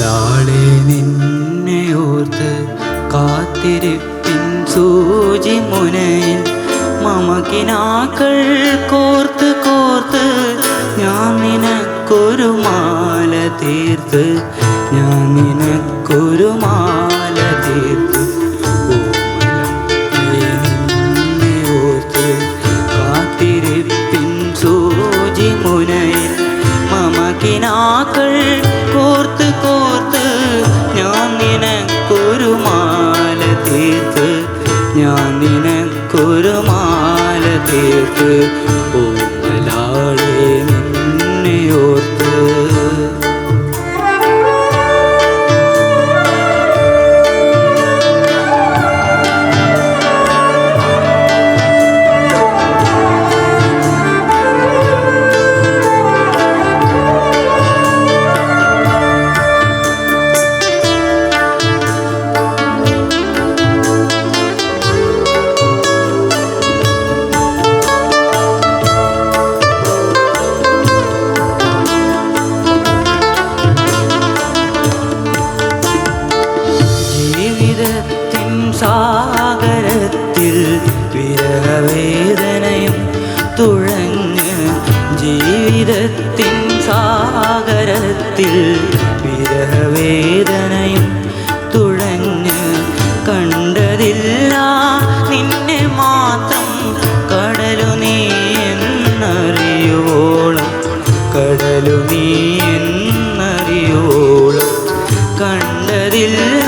ഓമലാളെ നിന്നെ ഓർത്ത് കാത്തിരിപ്പിൻ സൂചി മുനയിൽ മമകിനാക്കൾ കോർത്ത് കോർത്ത് ഞാൻ നിനക്കൊരു മാല തീർത്ത് ഞാൻ നിനക്കൊരു മാല തീർത്ത്. നിന്നെ കാത്തിരിപ്പിൻ സൂചി മുനയിൽ മമകിനാക്കൾ കോർത്ത് ഞാൻ നിനക്കൊരു മാല തീർത്ത്. ഞാൻ നിനക്കൊരു മാല തീർത്ത്. വിരഹവേദനയും തുഴഞ്ഞ് ജീവിതത്തിൻ സാഗരത്തിൽ വിരഹവേദനയും തുഴഞ്ഞ് കണ്ടതില്ല നിന്നെ മാത്രം കടലു നീ എന്നറിയോളം കടലു നീ എന്നറിയോളം കണ്ടതില്ല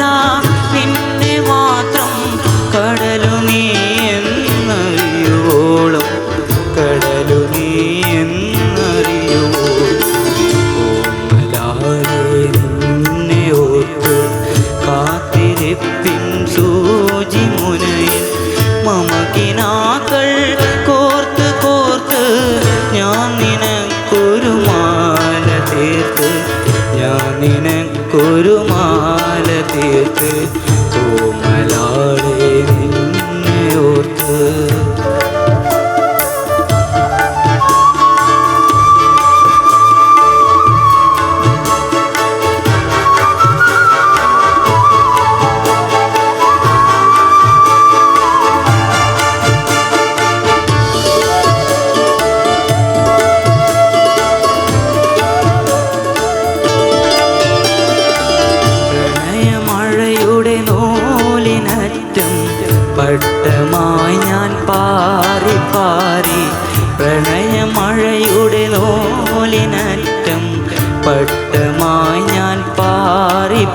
നിനക്കൊരു മാല തീർത്ത് ഓമലാളെ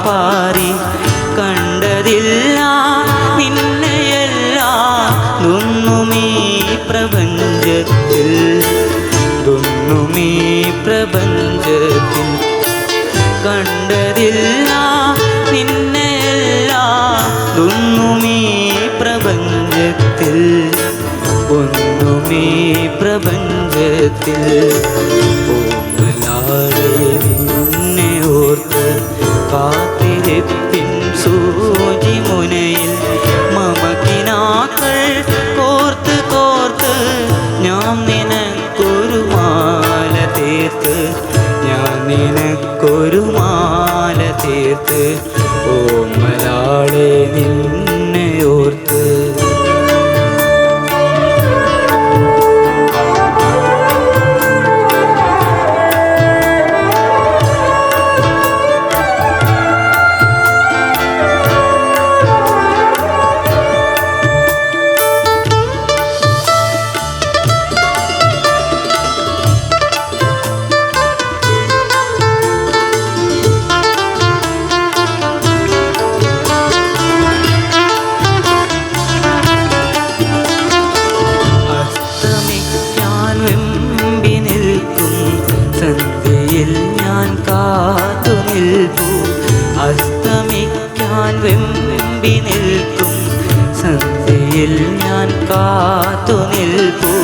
പാറി കണ്ടതില്ല. നിന്നെയല്ല തൊന്നുമീ പ്രപഞ്ചത്തിൽ. തൊന്നുമീ പ്രപഞ്ചത്തിൽ കണ്ടതില്ല. നിന്നെയല്ല ഒന്നുമീ പ്രപഞ്ചത്തിൽ. ഒന്നുമീ പ്രപഞ്ചത്തിൽ തീർത്ത് ഓമലാളെ അസ്തമിക്കാൻ വെമ്പി നിൽക്കും. സന്ധ്യയിൽ ഞാൻ കാത്തു നിൽക്കും